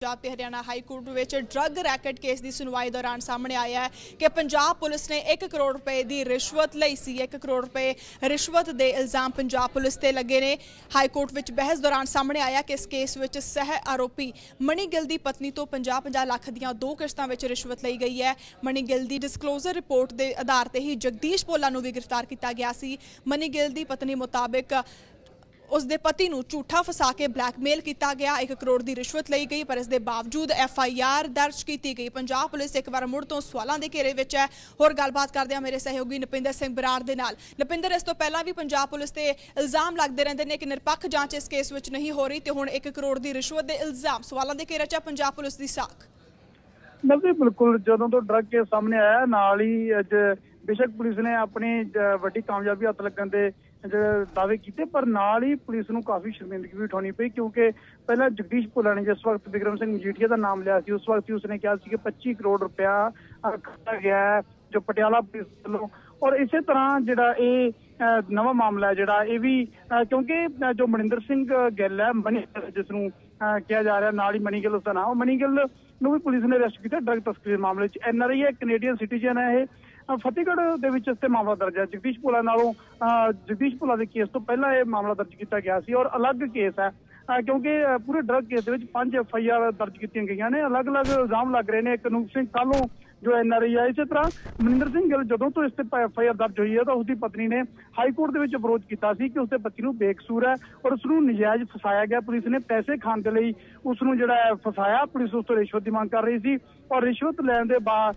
ਪੰਜਾਬ ਤੇ Haryana high court ਵਿੱਚ drug racket case ਦੀ ਸੁਣਵਾਈ ਦੌਰਾਨ ਸਾਹਮਣੇ ਆਇਆ ਹੈ ਕਿ ਪੰਜਾਬ ਪੁਲਿਸ ਨੇ 1 ਕਰੋੜ ਰੁਪਏ ਦੀ ਰਿਸ਼ਵਤ ਲਈ ਸੀ। 1 ਕਰੋੜ ਰੁਪਏ ਰਿਸ਼ਵਤ ਦੇ ਇਲਜ਼ਾਮ ਪੰਜਾਬ ਪੁਲਿਸ ਤੇ ਲੱਗੇ ਨੇ। ਹਾਈ ਕੋਰਟ ਵਿੱਚ ਬਹਿਸ ਦੌਰਾਨ ਸਾਹਮਣੇ ਆਇਆ ਕਿ ਇਸ ਕੇਸ ਵਿੱਚ ਸਹਿ ਆਰੋਪੀ ਮਣੀ ਗਿੱਲ ਦੀ ਪਤਨੀ ਤੋਂ 50-50 ਲੱਖ ਦੀਆਂ ਦੋ ਕਿਸ਼ਤਾਂ ਵਿੱਚ ਰਿਸ਼ਵਤ ਲਈ ਗਈ ਹੈ। ਮਣੀ ਗਿੱਲ ਦੀ ਡਿਸਕਲੋਜ਼ਰ ਰਿਪੋਰਟ ਦੇ ਆਧਾਰ ਤੇ ਹੀ ਜਗਦੀਸ਼ ਪੋਲਾ ਨੂੰ ਵੀ ਗ੍ਰਿਫਤਾਰ ਕੀਤਾ ਗਿਆ ਸੀ। ਮਣੀ ਗਿੱਲ ਦੀ ਪਤਨੀ ਮੁਤਾਬਕ ਉਸ ਦੇ ਪਤੀ ਨੂੰ ਝੂਠਾ ਫਸਾ ਕੇ ਬਲੈਕਮੇਲ ਕੀਤਾ ਗਿਆ। 1 ਕਰੋੜ ਦੀ ਰਿਸ਼ਵਤ ਲਈ ਗਈ, ਪਰ ਇਸ ਦੇ ਬਾਵਜੂਦ ਐਫ ਆਈ ਆਰ ਦਰਜ ਕੀਤੀ ਗਈ। ਪੰਜਾਬ ਪੁਲਿਸ ਇੱਕ ਵਾਰ ਮੁੜ ਤੋਂ ਸਵਾਲਾਂ ਦੇ ਘੇਰੇ ਵਿੱਚ ਹੈ। ਹੋਰ ਗੱਲਬਾਤ ਕਰਦੇ ਹਾਂ ਮੇਰੇ ਸਹਿਯੋਗੀ ਨਪਿੰਦਰ ਸਿੰਘ ਬਰਾੜ ਦੇ ਨਾਲ। ਨਪਿੰਦਰ, ਇਸ ਤੋਂ ਪਹਿਲਾਂ ਵੀ ਪੰਜਾਬ ਪੁਲਿਸ ਤੇ ਇਲਜ਼ਾਮ ਲੱਗਦੇ ਰਹਿੰਦੇ ਨੇ ਕਿ ਨਿਰਪੱਖ ਜਾਂਚ ਇਸ ਕੇਸ ਵਿੱਚ ਨਹੀਂ ਹੋ ਰਹੀ ਤੇ ਹੁਣ 1 ਕਰੋੜ ਦੀ ਰਿਸ਼ਵਤ ਦੇ ਇਲਜ਼ਾਮ ਸਵਾਲਾਂ ਦੇ ਘੇਰੇ 'ਚ ਹੈ ਪੰਜਾਬ ਪੁਲਿਸ ਦੀ ਸਾਖ। ਨਵੀ ਬਿਲਕੁਲ, ਜਦੋਂ ਤੋਂ ਡਰੱਗ ਕੇਸ ਸਾਹਮਣੇ ਆਇਆ, ਨਾਲ ਹੀ ਅੱਜ ਬੇਸ਼ੱਕ ਪੁਲਿਸ ਨੇ ਆਪਣੀ ਵੱਡੀ ਕਾਮਯਾਬੀ ਹੱਥ ਲੱਗਣ ਦੇ ਦਾਅਵੇ ਕੀਤੇ ਪਰ ਨਾਲ ਹੀ ਪੁਲਿਸ ਨੂੰ ਕਾਫੀ ਸ਼ਰਮਿੰਦਗੀ ਵੀ ਉਠਾਉਣੀ ਪਈ ਕਿਉਂਕਿ ਪਹਿਲਾਂ ਜਗਦੀਸ਼ ਭੁੱਲਾ ਨੇ ਜਿਸ ਵਕਤ ਵਿਕਰਮ ਸਿੰਘ ਮਜੀਠੀਆ ਦਾ ਨਾਮ ਲਿਆ ਸੀ ਉਸ ਵਕਤ ਹੀ ਉਸਨੇ ਕਿਹਾ ਸੀ ਕਿ 25 ਕਰੋੜ ਰੁਪਇਆ ਅ, ਗਿਆ ਹੈ, ਜੋ ਪਟਿਆਲਾ ਪੁਲਿਸ ਵੱਲੋਂ। ਔਰ ਇਸੇ ਤਰ੍ਹਾਂ ਜਿਹੜਾ ਇਹ ਨਵਾਂ ਮਾਮਲਾ ਹੈ ਜਿਹੜਾ ਇਹ ਵੀ ਕਿਉਂਕਿ ਜੋ ਮਨਿੰਦਰ ਸਿੰਘ ਗਿੱਲ ਹੈ ਮਨੀ ਗਿੱਲ ਜਿਸ ਨੂੰ ਕਿਹਾ ਜਾ ਰਿਹਾ ਨਾਲ ਹੀ ਮਨੀ ਗਿੱਲ ਉਸਦਾ ਨਾਮ ਮਨੀ ਗਿੱਲ ਨੂੰ ਵੀ ਪੁਲਿਸ ਨੇ ਅਰੈਸਟ ਕੀਤਾ ਡਰਗ ਤਸਕਰੀ ਮਾਮਲੇ 'ਚ ਐਨਆਰਆਈ ਹੈ ਕੈਨੇਡੀਅਨ ਸਿਟੀਜ਼ਨ ਹੈ ਇਹ। ਫਤਿਹਗੜ੍ਹ ਦੇ ਵਿੱਚ ਇਸ ਤੇ ਮਾਮਲਾ ਦਰਜ ਹੈ। ਜਗਦੀਸ਼ ਭੋਲਾ ਨਾਲੋਂ ਅ, ਜਗਦੀਸ਼ ਭੋਲਾ ਦੇ ਕੇਸ ਤੋਂ ਪਹਿਲਾਂ ਇਹ ਮਾਮਲਾ ਦਰਜ ਕੀਤਾ ਗਿਆ ਸੀ ਔਰ ਅਲੱਗ ਕੇਸ ਹੈ। ਕਿਉਂਕਿ ਪੂਰੇ ਡਰਗ ਕੇਸ ਦੇ ਵਿੱਚ ਪੰਜ ਆਰ ਦਰਜ ਕੀਤੀਆਂ ਗਈਆਂ ਨੇ। ਅਲੱਗ-ਅਲੱਗ ਇਲਜ਼ਾਮ ਲੱਗ ਰਹੇ ਨੇ। ਕਨੂਪ ਸਿੰਘ ਕਾਲੋਂ ਜੋ ਐਨਆਰਆਈ ਹੈ ਇਸੇ ਤਰ੍ਹਾਂ ਮਨਿੰਦਰ ਸਿੰਘ ਗਿੱਲ ਜਦੋਂ ਤੋਂ ਇਸ ਤੇ ਐਫਆਈਆਰ ਦਰਜ ਹੋਈ ਹੈ ਤਾਂ ਉਸਦੀ ਪਤਨੀ ਨੇ ਹਾਈ ਕੋਰਟ ਦੇ ਵਿੱਚ ਅਪਰੋਚ ਕੀਤਾ ਸੀ ਕਿ ਉਸਦੇ ਪਤੀ ਨੂੰ ਬੇਕਸੂਰ ਹੈ ਔਰ ਉਸ ਨੂੰ ਨਜਾਇਜ਼ ਫਸਾਇਆ ਗਿਆ। ਪੁਲਿਸ ਨੇ ਪੈਸੇ ਖਾਣ ਦੇ ਲਈ ਉਸ ਨੂੰ ਜਿਹੜਾ ਹੈ ਫਸਾਇਆ। ਪੁਲਿਸ ਉਸ ਤੋਂ ਰਿਸ਼ਵਤ ਦੀ ਮੰਗ ਕਰ ਰਹੀ ਸੀ ਔਰ ਰਿਸ਼ਵਤ ਲੈਣ ਦੇ ਬਾਅਦ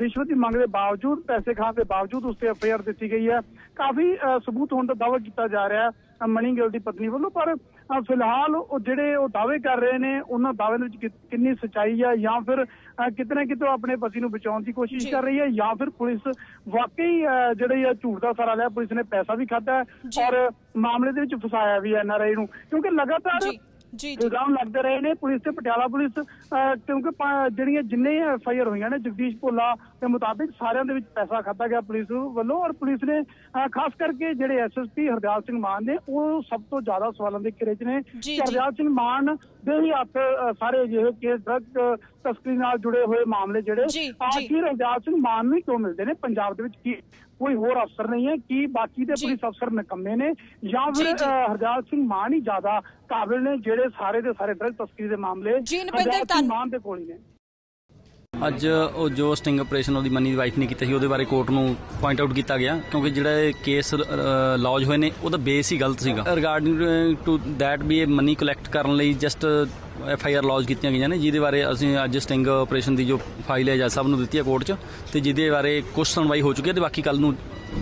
ਰਿਸ਼ਵਤ ਦੀ ਮੰਗ ਦੇ ਬਾਵਜੂਦ ਪੈਸੇ ਖਾਣ ਦੇ ਬਾਵਜੂਦ ਉਸ ਤੇ ਐਫਆਈਆਰ ਦਿੱਤੀ ਗਈ ਹੈ। ਕਾਫੀ ਅ, ਸਬੂਤ ਹੋਣ ਦਾ ਦਾਅਵਾ ਕੀਤਾ ਜਾ ਰਿਹਾ ਹੈ। ਮਣੀ ਗਿੱਲ ਦੀ ਪਤਨੀ ਵੱਲੋਂ ਪਰ ਫਿਲਹਾਲ ਉਹ ਜਿਹੜੇ ਉਹ ਦਾਅਵੇ ਕਰ ਰਹੇ ਨੇ ਉਹਨਾਂ ਦਾਅਵਿਆਂ ਦੇ ਵਿੱਚ ਕਿੰਨੀ ਸਚਾਈ ਹੈ ਜਾਂ ਫਿਰ ਅ, ਕਿਤੇ ਆਪਣੇ ਪਤੀ ਨੂੰ ਬਚਾਉਣ ਦੀ ਕੋਸ਼ਿਸ਼। ਕਰ ਰਹੀ ਹੈ ਜਾਂ ਫਿਰ ਪੁਲਿਸ ਵਾਕਈ ਜਿਹੜੀ ਇਹ ਝੂਠ ਦਾ ਸਾਰਾ ਲਿਆ ਪੁਲਿਸ ਨੇ ਪੈਸਾ ਵੀ ਖਾਧਾ ਔਰ ਮਾਮਲੇ ਦੇ ਵਿੱਚ ਫਸਾਇਆ ਵੀ ਐਨਆਰਆਈ ਨੂੰ ਕਿਉਂਕਿ ਲਗਾਤਾਰ ਜੀ ਇਲਜ਼ਾਮ ਲੱਗਦੇ ਰਹੇ ਨੇ ਪੁਲਿਸ ਤੇ ਪਟਿਆਲਾ ਪੁਲਿਸ ਕਿਉਂਕਿ ਜਿਹੜੀਆਂ ਜਿੰਨੇ ਐਫਆਈਆਰ ਹੋਈਆਂ ਨੇ ਜਗਦੀਸ਼ ਭੋਲਾ ਦੇ ਮੁਤਾਬਿਕ ਸਾਰਿਆਂ ਦੇ ਵਿੱਚ ਪੈਸਾ ਖਾਧਾ ਗਿਆ ਪੁਲਿਸ ਵੱਲੋਂ ਔਰ ਪੁਲਿਸ ਨੇ ਖਾਸ ਕਰਕੇ ਜਿਹੜੇ ਐਸਐਸਪੀ ਹਰਦਿਆਲ ਸਿੰਘ ਮਾਨ ਨੇ ਉਹ ਸਭ ਤੋਂ ਜ਼ਿਆਦਾ ਸਵਾਲਾਂ ਦੇ ਘੇਰੇ 'ਚ ਨੇ। ਹਰਦਿਆਲ ਸਿੰਘ ਮਾਨ ਦੇ ਹੀ ਹੱਥ ਸਾਰੇ ਅਜਿਹੇ ਕੇਸ ਡਰਗ ਤਸਕਰੀ ਨਾਲ ਜੁੜੇ ਹੋਏ ਮਾਮਲੇ ਜਿਹੜੇ। ਆਖਿਰ ਹਰਦਿਆਲ ਸਿੰਘ ਮਾਨ ਨੂੰ ਕਿਉਂ ਮਿਲਦੇ ਨੇ ਪੰਜਾਬ ਦੇ ਵਿੱਚ ਕੀ ਕੋਈ ਹੋਰ ਅਫਸਰ ਨਹੀਂ ਹੈ ਕੀ ਬਾਕੀ ਦੇ। ਪੁਲਿਸ ਅਫਸਰ ਨਿਕੰਮੇ ਨੇ ਜਾਂ ਫਿਰ ਹਰਦਿਆਲ ਸਿੰਘ ਮਾਨ ਹੀ ਜ਼ਿਆਦਾ ਕਾਬਿਲ ਨੇ ਜਿਹੜੇ ਸਾਰੇ ਦੇ ਸਾਰੇ ਡਰਗ ਤਸਕਰੀ ਦੇ ਮਾਮਲੇ ਸਿੰਘ ਧੰਨ- ਮਾਨ ਦੇ ਕੋਲ ਹੀ ਨੇ। ਅੱਜ ਉਹ ਜੋ ਸਟਿੰਗ ਆਪਰੇਸ਼ਨ ਉਹਦੀ ਮਨੀ ਦੀ ਵਾਈਫ ਨੇ ਕੀਤਾ ਸੀ ਉਹਦੇ ਬਾਰੇ ਕੋਰਟ ਨੂੰ ਪੁਆਇੰਟ ਆਊਟ ਕੀਤਾ ਗਿਆ ਕਿਉਂਕਿ ਜਿਹੜਾ ਇਹ ਕੇਸ ਲੌਜ ਹੋਏ ਨੇ ਉਹਦਾ ਬੇਸ ਹੀ ਗਲਤ ਸੀਗਾ। ਰਿਗਾਰਡਿੰਗ ਟੂ ਦੈਟ ਵੀ ਇਹ ਮਨੀ ਕਲੈਕਟ ਕਰਨ ਲਈ just F I R lodge ਕੀਤੀਆਂ ਗਈਆਂ ਨੇ ਜਿਹਦੇ ਬਾਰੇ ਅਸੀਂ ਅੱਜ ਸਟਿੰਗ ਆਪਰੇਸ਼ਨ ਦੀ ਜੋ ਫਾਈਲ ਹੈ ਜੱਜ ਸਾਹਿਬ ਨੂੰ ਦਿੱਤੀ ਹੈ ਕੋਰਟ 'ਚ ਤੇ ਜਿਹਦੇ ਬਾਰੇ ਕੁਝ ਸੁਣਵਾਈ ਹੋ ਚੁੱਕੀ ਹੈ ਤੇ ਬਾਕੀ ਕੱਲ ਨੂੰ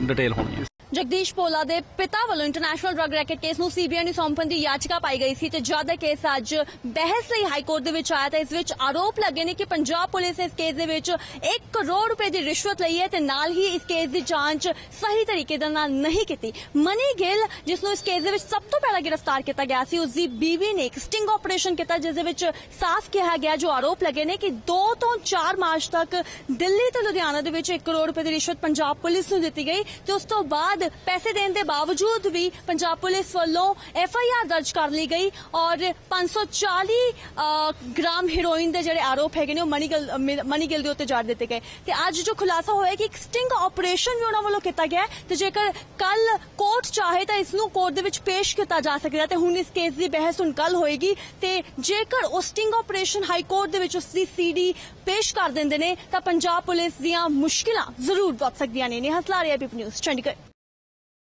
ਡਿਟੇਲ ਹੋਣੀ ਹੈ। ਜਗਦੀਸ਼ ਪੋਲਾ ਦੇ ਪਿਤਾ ਵੱਲੋਂ ਇੰਟਰਨੈਸ਼ਨਲ ਡਰੱਗ ਰੈਕਟ ਕੇਸ ਨੂੰ ਸੀਬੀਆਈ ਨੂੰ ਸੌਂਪਣ ਦੀ ਯਾਚਕਾ ਪਾਈ ਗਈ ਸੀ ਤੇ ਜਦ ਇਹ ਕੇਸ ਅੱਜ ਬਹਿਸ ਲਈ ਹਾਈ ਕੋਰਟ ਦੇ ਵਿੱਚ ਆਇਆ ਤਾਂ ਇਸ ਵਿੱਚ ਆਰੋਪ ਲੱਗੇ ਨੇ ਕਿ ਪੰਜਾਬ ਪੁਲਿਸ ਨੇ ਇਸ ਕੇਸ ਦੇ ਵਿੱਚ 1 ਕਰੋੜ ਰੁਪਏ ਦੀ ਰਿਸ਼ਵਤ ਲਈ ਹੈ ਤੇ ਨਾਲ ਹੀ ਇਸ ਕੇਸ ਦੀ ਜਾਂਚ ਸਹੀ ਤਰੀਕੇ ਦੇ ਨਾਲ ਨਹੀਂ ਕੀਤੀ। ਮਨੀ ਗਿੱਲ, ਜਿਸ ਨੂੰ ਇਸ ਕੇਸ ਦੇ ਵਿੱਚ ਸਭ ਤੋਂ ਪਹਿਲਾਂ ਗ੍ਰਿਫਤਾਰ ਕੀਤਾ ਗਿਆ ਸੀ, ਉਸ ਦੀ ਬੀਵੀ ਨੇ ਇੱਕ ਸਟਿੰਗ ਆਪਰੇਸ਼ਨ ਕੀਤਾ, ਜਿਸ ਦੇ ਵਿੱਚ ਸਾਫ਼ ਕਿਹਾ ਗਿਆ ਜੋ ਆਰੋਪ ਲੱਗੇ ਨੇ ਕਿ 2 ਤੋਂ 4 ਮਾਰਚ ਤੱਕ ਦਿੱਲੀ ਤੇ ਲੁਧਿਆਣਾ ਦੇ ਵਿੱਚ 1 ਕਰੋੜ ਰੁਪਏ ਦੀ ਰਿਸ਼ਵਤ ਪੰਜਾਬ ਪੁਲਿਸ ਨੂੰ ਦਿੱਤੀ ਗਈ ਤੇ ਉਸ ਤੋਂ ਬਾਅਦ ਪੈਸੇ ਦੇਣ ਦੇ ਬਾਵਜੂਦ ਵੀ ਪੰਜਾਬ ਪੁਲਿਸ ਵੱਲੋਂ ਐਫ ਆਈ ਆਰ ਦਰਜ ਕਰ ਲਈ ਗਈ ਔਰ 540 ਅ, ਗ੍ਰਾਮ ਹੈਰੋਇਨ ਦੇ ਜਿਹੜੇ ਆਰੋਪ ਹੈਗੇ ਨੇ ਉਹ ਮਨੀਗਲ ਮਨੀਗਲ ਦੇ ਉੱਤੇ ਜੜ ਦਿੱਤੇ ਗਏ। ਤੇ ਅੱਜ ਜੋ ਖੁਲਾਸਾ ਹੋਇਆ ਕਿ ਇੱਕ ਸਟਿੰਗ ਆਪਰੇਸ਼ਨ ਵੀ ਉਹਨਾਂ ਵੱਲੋਂ ਕੀਤਾ ਗਿਆ ਤੇ ਜੇਕਰ ਕੱਲ ਕੋਰਟ ਚਾਹੇ ਤਾਂ ਇਸ ਨੂੰ ਕੋਰਟ ਦੇ ਵਿੱਚ ਪੇਸ਼ ਕੀਤਾ ਜਾ ਸਕਦਾ ਤੇ ਹੁਣ ਇਸ ਕੇਸ ਦੀ ਬਹਿਸ ਹੁਣ ਕੱਲ ਹੋਏਗੀ ਤੇ ਜੇਕਰ ਉਹ ਸਟਿੰਗ ਆਪਰੇਸ਼ਨ ਹਾਈ ਕੋਰਟ ਦੇ ਵਿੱਚ ਉਸ ਦੀ ਸੀਡੀ ਪੇਸ਼ ਕਰ ਦਿੰਦੇ ਨੇ ਤਾਂ ਪੰਜਾਬ ਪੁਲਿਸ ਦੀਆਂ ਮੁਸ਼ਕਿਲਾਂ ਜ਼ਰੂਰ ਵੱਧ ਸਕਦੀਆਂ ਨੇ। ਨੇ ਹਸਲਾਰੀਆ ਪੀਪ ਨਿਊਜ਼ ਚੰਡੀਗੜ੍ਹ।